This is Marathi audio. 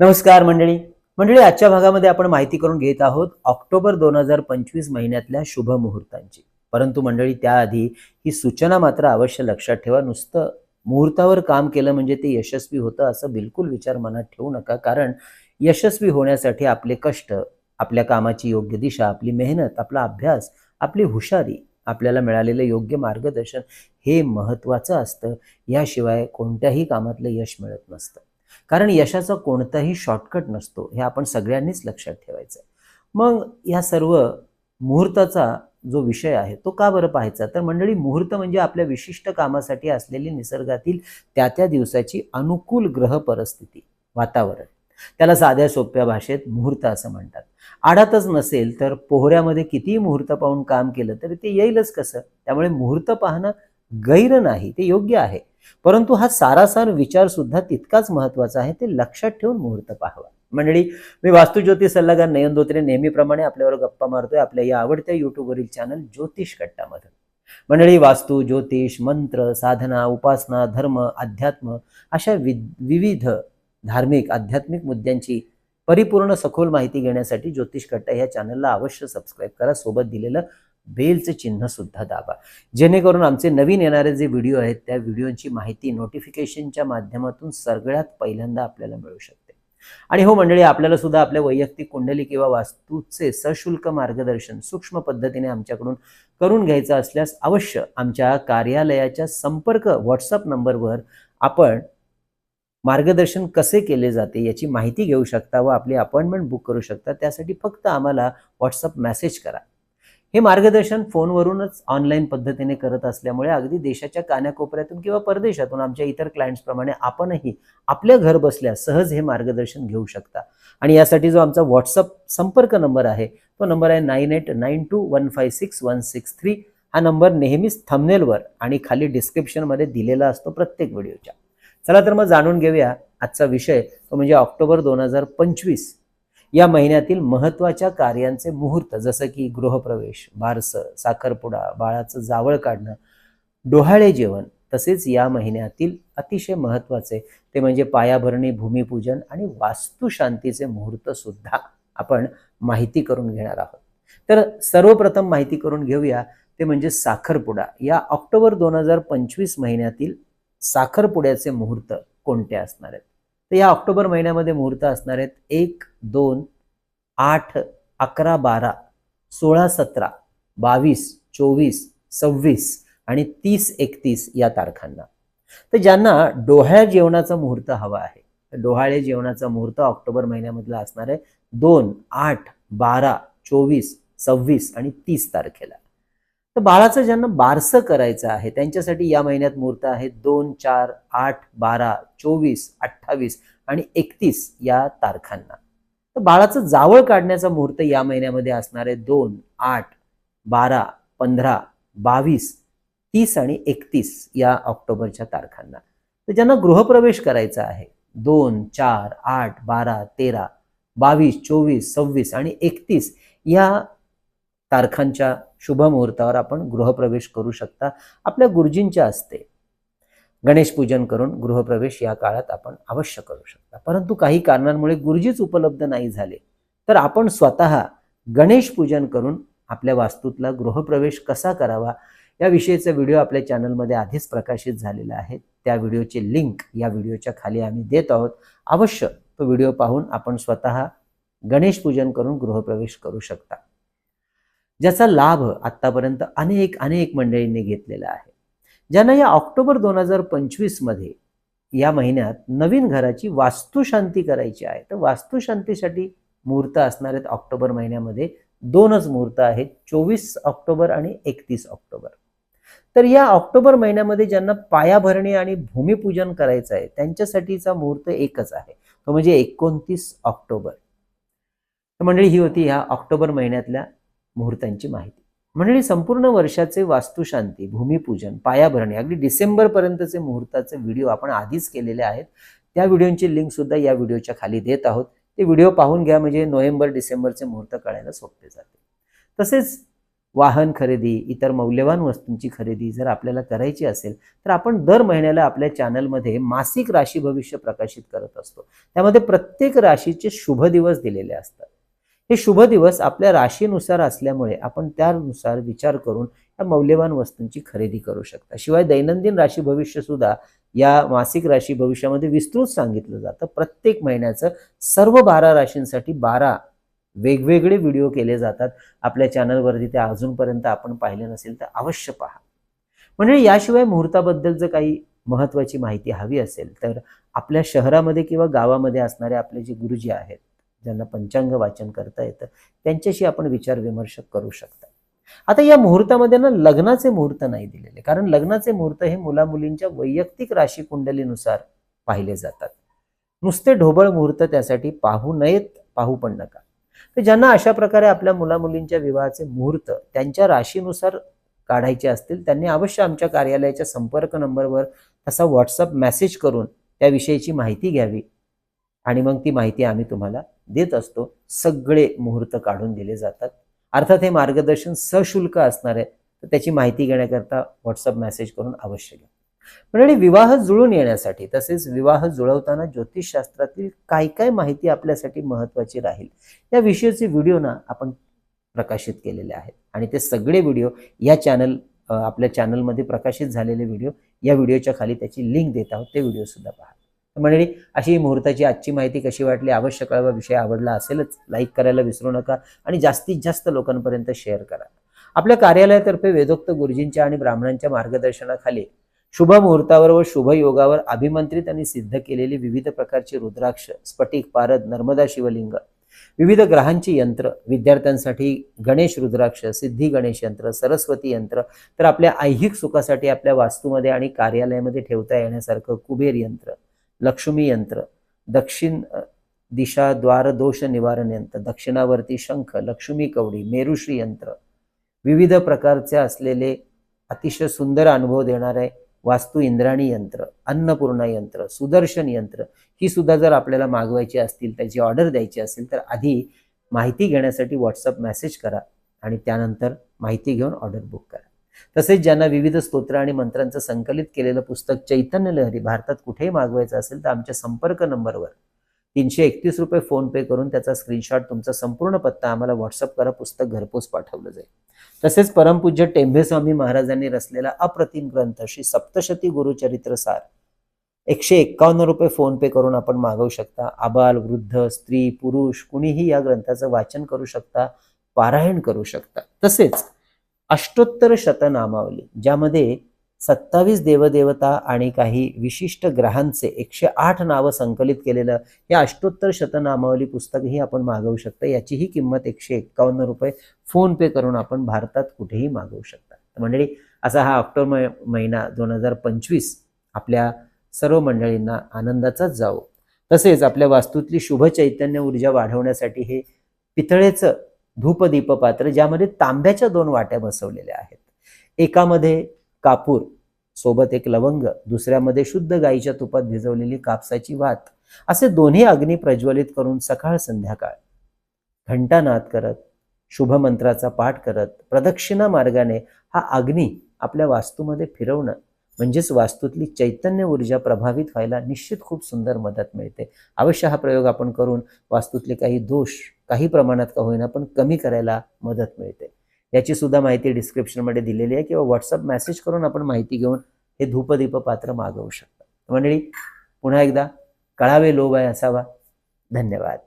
नमस्कार मंडळी. मंडळी आजच्या भागामध्ये आपण माहिती करून घेत आहोत ऑक्टोबर दोन हजार पंचवीस महिन्यातल्या शुभ मुहूर्तांची. परंतु मंडळी त्याआधी ही सूचना मात्र अवश्य लक्षात ठेवा. नुसतं मुहूर्तावर काम केलं म्हणजे ते यशस्वी होतं असं बिलकुल विचार मनात ठेवू नका. कारण यशस्वी होण्यासाठी आपले कष्ट आपल्या कामाची योग्य दिशा आपली मेहनत आपला अभ्यास आपली हुशारी आपल्याला मिळालेलं योग्य मार्गदर्शन हे महत्त्वाचं असतं. याशिवाय कोणत्याही कामातलं यश मिळत नसतं. कारण यशाचा कोणताही शॉर्टकट नसतो हे आपण सगळ्यांनीच लक्षात ठेवायचं आहे मग या सर्व मुहूर्ताचा जो विषय आहे तो का बरं पाहायचा? तर मंडळी मुहूर्त म्हणजे आपल्या विशिष्ट कामासाठी असलेली निसर्गातील त्या त्या दिवसाची अनुकूल ग्रह परिस्थिती वातावरण. त्याला साध्या सोप्या भाषेत मुहूर्त असं म्हणतात. आडातच नसेल तर पोहऱ्यामध्ये कितीही मुहूर्त पाहून काम केलं तरी ते येईलच कसं? त्यामुळे मुहूर्त पाहणं गैर नाही ते योग्य आहे. परंतु हा सारासार विचार सुद्धा तितकाच महत्त्वाचा आहे ते लक्षात ठेवून मुहूर्त पाहावा. मंडळी मी वास्तुज्योतिष सल्लागार नयन धोत्रे नेहमीप्रमाणे आपल्यावर गप्पा मारतोय आपल्या या आवडत्या युट्यूबवरील चॅनल ज्योतिष कट्टामध्ये मंडळी वास्तू ज्योतिष मंत्र साधना उपासना धर्म अध्यात्म अशा वि विविध धार्मिक आध्यात्मिक मुद्द्यांची परिपूर्ण सखोल माहिती घेण्यासाठी ज्योतिष कट्टा या चॅनलला अवश्य सबस्क्राईब करा. सोबत दिलेलं बेलचं चिन्ह सुद्धा दाबा. जेणेकरून आमचे नवीन येणारे जे व्हिडिओ आहेत त्या व्हिडिओची माहिती नोटिफिकेशनच्या माध्यमातून सगळ्यात पहिल्यांदा आपल्याला मिळू शकते. आणि हो मंडळी आपल्याला सुद्धा आपल्या वैयक्तिक कुंडली किंवा वास्तूचे सशुल्क मार्गदर्शन सूक्ष्म पद्धतीने आमच्याकडून करून घ्यायचं असल्यास अवश्य आमच्या कार्यालयाच्या संपर्क व्हॉट्सअप नंबरवर आपण मार्गदर्शन कसे केले जाते याची माहिती घेऊ शकता व आपली अपॉइंटमेंट बुक करू शकता. त्यासाठी फक्त आम्हाला व्हॉट्सअप मेसेज करा. हे मार्गदर्शन फोनवरूनच ऑनलाईन पद्धतीने करत असल्यामुळे अगदी देशाच्या कानाकोपऱ्यातून किंवा परदेशातून आमच्या इतर क्लायंट्सप्रमाणे आपणही आपल्या घर बसल्या सहज हे मार्गदर्शन घेऊ शकता. आणि यासाठी जो आमचा व्हॉट्सअप संपर्क नंबर आहे तो नंबर आहे nine eight nine two one five six one six three. हा नंबर नेहमीच थंबनेलवर आणि खाली डिस्क्रिप्शनमध्ये दिलेला असतो प्रत्येक व्हिडिओच्या. चला तर मग जाणून घेऊया आजचा विषय तो म्हणजे ऑक्टोबर दोन हजार पंचवीस. या महिन्यातील महत्त्वाच्या कार्यांचे मुहूर्त जसं की गृहप्रवेश बारसं साखरपुडा बाळाचं जावळ काढणं डोहाळे जेवण तसेच या महिन्यातील अतिशय महत्त्वाचे ते म्हणजे पायाभरणी भूमिपूजन आणि वास्तुशांतीचे मुहूर्त सुद्धा आपण माहिती करून घेणार आहोत. तर सर्वप्रथम माहिती करून घेऊया ते म्हणजे साखरपुडा. या ऑक्टोबर दोन हजार पंचवीस महिन्यातील साखरपुड्याचे मुहूर्त कोणते असणार आहेत? तर या ऑक्टोबर महिन्यामध्ये मुहूर्त असणार आहेत. एक दोन आठ अकरा बारा सोळा सतरा बावीस चोवीस सव्वीस आणि तीस एकतीस या तारखांना. तर ज्यांना डोहाळ्या जेवणाचा मुहूर्त हवा आहे डोहाळे जेवणाचा मुहूर्त ऑक्टोबर महिन्यामधला असणार आहे. दोन आठ बारा चोवीस सव्वीस आणि तीस तारखेला. तर बाळाचं ज्यांना बारसं करायचं आहे त्यांच्यासाठी या महिन्यात मुहूर्त आहे दोन चार आठ बारा चोवीस अठ्ठावीस आणि एकतीस या तारखांना. तर बाळाचं जावळ काढण्याचा मुहूर्त या महिन्यामध्ये असणार आहे दोन आठ बारा पंधरा बावीस तीस आणि एकतीस या ऑक्टोबरच्या तारखांना. तर ज्यांना गृहप्रवेश करायचा आहे दोन चार आठ बारा तेरा बावीस चोवीस सव्वीस आणि एकतीस या तारखांच्या शुभमुहूर्तावर आपण गृहप्रवेश करू शकता. आपल्या गुरुजींच्या असते गणेश पूजन करून गृहप्रवेश या काळात आपण अवश्य करू शकता. परंतु काही कारणांमुळे गुरुजीच उपलब्ध नाही झाले. तर आपण स्वतः गणेश पूजन करून आपल्या वास्तूतला गृहप्रवेश कसा करावा याविषयीचा व्हिडिओ आपल्या चॅनलमध्ये आधीच प्रकाशित झालेला आहे त्या व्हिडिओची लिंक या व्हिडिओच्या खाली आम्ही देत आहोत. अवश्य तो व्हिडिओ पाहून आपण स्वतः गणेश पूजन करून गृहप्रवेश करू शकता. ज्याचा लाभ आत्तापर्यंत अनेक अनेक मंडळींनी घेतलेला आहे. ज्यांना या ऑक्टोबर दोन हजार पंचवीसमध्ये या महिन्यात नवीन घराची वास्तुशांती करायची आहे. तर वास्तुशांतीसाठी मुहूर्त असणार आहेत ऑक्टोबर महिन्यामध्ये. दोनच मुहूर्त आहेत चोवीस ऑक्टोबर आणि एकतीस ऑक्टोबर. तर या ऑक्टोबर महिन्यामध्ये ज्यांना पायाभरणी आणि भूमिपूजन करायचं आहे त्यांच्यासाठीचा मुहूर्त एकच आहे. तो म्हणजे एकोणतीस ऑक्टोबर. मंडळी ही होती ह्या ऑक्टोबर महिन्यातल्या मुहूर्तांची माहिती. मंडळी संपूर्ण वर्षाचे वास्तुशांती भूमिपूजन पायाभरणी अगदी डिसेंबर पर्यंतचे मुहूर्ताचे व्हिडिओ आपण आधीच केलेले आहेत. त्या व्हिडिओंची लिंक सुद्धा या व्हिडिओच्या खाली देत आहोत. ते व्हिडिओ पाहून घ्या म्हणजे नोव्हेंबर डिसेंबरचे मुहूर्त कळायला सोपे जाते. तसेच वाहन खरेदी इतर मौल्यवान वस्तूंची खरेदी जर आपल्याला करायची असेल तर आपण दर महिन्याला आपल्या चॅनलमध्ये मासिक राशी भविष्य प्रकाशित करत असतो. त्यामध्ये प्रत्येक राशीचे शुभ दिवस दिलेले असतात. हे शुभ दिवस आपल्या राशीनुसार असल्यामुळे आपण त्यानुसार विचार करून या मौल्यवान वस्तूंची खरेदी करू शकता. शिवाय दैनंदिन राशी भविष्य सुद्धा या मासिक राशी भविष्यामध्ये विस्तृत सांगितलं जातं. प्रत्येक महिन्याचं सर्व बारा राशींसाठी बारा वेगवेगळे व्हिडिओ केले जातात. आपल्या चॅनलवरती ते अजूनपर्यंत आपण पाहिले नसेल तर अवश्य पहा. म्हणजे याशिवाय मुहूर्ताबद्दल जर काही महत्त्वाची माहिती हवी असेल तर आपल्या शहरामध्ये किंवा गावामध्ये असणारे आपले जे गुरुजी आहेत ज्यांना पंचांग वाचन करता येतं त्यांच्याशी आपण विचार विमर्श करू शकता. आता या मुहूर्तामध्ये ना लग्नाचे मुहूर्त नाही दिलेले कारण लग्नाचे मुहूर्त हे मुला मुलींच्या वैयक्तिक राशी कुंडलीनुसार पाहिले जातात. नुसते ढोबळ मुहूर्त त्यासाठी पाहू नयेत पाहू पण नका. तर ज्यांना अशा प्रकारे आपल्या मुला मुलींच्या विवाहाचे मुहूर्त त्यांच्या राशीनुसार काढायचे असतील त्यांनी अवश्य आमच्या कार्यालयाच्या संपर्क नंबरवर तसा व्हॉट्सअप मेसेज करून त्याविषयीची माहिती घ्यावी. आणि मग ती माहिती आम्ही तुम्हाला देत असतो. सगळे मुहूर्त काढून दिले जातात. अर्थात हे मार्गदर्शन सशुल्क असणार आहे. तर त्याची माहिती घेण्याकरता व्हॉट्सअप मेसेज करून अवश्य घ्या. म्हणजे विवाह जुळून येण्यासाठी तसेच विवाह जुळवताना ज्योतिषशास्त्रातील काय काय माहिती आपल्यासाठी महत्त्वाची राहील या विषयीचे व्हिडिओ ना आपण प्रकाशित केलेले आहेत. आणि ते सगळे व्हिडिओ या चॅनल आपल्या चॅनलमध्ये प्रकाशित झालेले व्हिडिओ या व्हिडिओच्या खाली त्याची लिंक देत आहोत. ते व्हिडिओ सुद्धा पहा. मंडळी अशी मुहूर्ताची आजची माहिती कशी वाटली अवश्य कळवा विषय आवडला असेलच लाईक करायला विसरू नका आणि जास्तीत जास्त लोकांपर्यंत शेअर करा. आपल्या कार्यालयातर्फे वेदोक्त गुरुजींच्या आणि ब्राह्मणांच्या मार्गदर्शनाखाली शुभ मुहूर्तावर व शुभ योगावर अभिमंत्रित आणि सिद्ध केलेली विविध प्रकारची रुद्राक्ष स्फटिक पारद नर्मदा शिवलिंग विविध ग्रहांची यंत्र विद्यार्थ्यांसाठी गणेश रुद्राक्ष सिद्धी गणेश यंत्र सरस्वती यंत्र तर आपल्या ऐहिक सुखासाठी आपल्या वास्तूमध्ये आणि कार्यालयामध्ये ठेवता येण्यासारखं कुबेर यंत्र लक्ष्मी यंत्र दक्षिण दिशा द्वार दोष निवारण यंत्र दक्षिणावर्ती शंख लक्ष्मी कवडी मेरुश्री यंत्र विविध प्रकारचे असलेले अतिशय सुंदर अनुभव देणारे वास्तू इंद्राणी यंत्र अन्नपूर्णा यंत्र सुदर्शन यंत्र ही सुद्धा जर आपल्याला मागवायची असतील त्याची ऑर्डर द्यायची असेल तर आधी माहिती घेण्यासाठी व्हॉट्सअप मेसेज करा आणि त्यानंतर माहिती घेऊन ऑर्डर बुक करा. तसेच ज्यांना विविध स्तोत्र आणि मंत्रांचं संकलित केलेलं पुस्तक चैतन्य लहरी भारतात कुठेही मागवायचं असेल तर आमच्या संपर्क नंबरवर तीनशे एकतीस रुपये फोन पे करून त्याचा स्क्रीनशॉट तुमचा संपूर्ण पत्ता आम्हाला व्हॉट्सअप करा पुस्तक घरपोच पाठवलं जाईल. तसेच परमपूज्य टेंभे स्वामी महाराजांनी रचलेला अप्रतिम ग्रंथ श्री सप्तशती गुरुचरित्र सार. एकशे एक्कावन्न रुपये फोन पे करून आपण मागवू शकता. आबाल वृद्ध स्त्री पुरुष कुणीही या ग्रंथाचं वाचन करू शकता पारायण करू शकता. तसेच अष्टोत्तर शतनामावली ज्यामध्ये सत्तावीस देवदेवता आणि काही विशिष्ट ग्रहांचे एकशे आठ नावं संकलित केलेलं हे अष्टोत्तर शतनामावली पुस्तकही आपण मागवू शकता. याचीही किंमत एकशे एक्कावन्न रुपये. फोन पे करून आपण भारतात कुठेही मागवू शकता. मंडळी असा हा ऑक्टोबर महिना दोन हजार पंचवीस आपल्या सर्व मंडळींना आनंदाचाच जावो. तसेच आपल्या वास्तूतली शुभ चैतन्य ऊर्जा वाढवण्यासाठी हे पितळेचं धूपदीप पात्र ज्यामध्ये तांब्याच्या दोन वाट्या बसवलेल्या आहेत. एकामध्ये कापूर सोबत एक लवंग दुसऱ्यामध्ये शुद्ध गाईच्या तुपात भिजवलेली कापसाची वात. असे दोन्ही अग्नी प्रज्वलित करून सकाळ संध्याकाळ. घंटानाद करत शुभमंत्राचा पाठ करत प्रदक्षिणा मार्गाने हा अग्नी आपल्या वास्तूमध्ये फिरवणं म्हणजेच वास्तूतली चैतन्य ऊर्जा प्रभावित व्हायला निश्चित खूप सुंदर मदत मिळते. अवश्य हा प्रयोग आपण करून वास्तूतले काही दोष काही प्रमाणात का होईना पण कमी करायला मदत मिळते. याची सुद्धा माहिती डिस्क्रिप्शनमध्ये दिलेली आहे किंवा व्हॉट्सअप मेसेज करून आपण माहिती घेऊन हे धूपदीप पात्र मागवू शकता. मंडळी पुन्हा एकदा कळावे लोभ आहे असावा. धन्यवाद.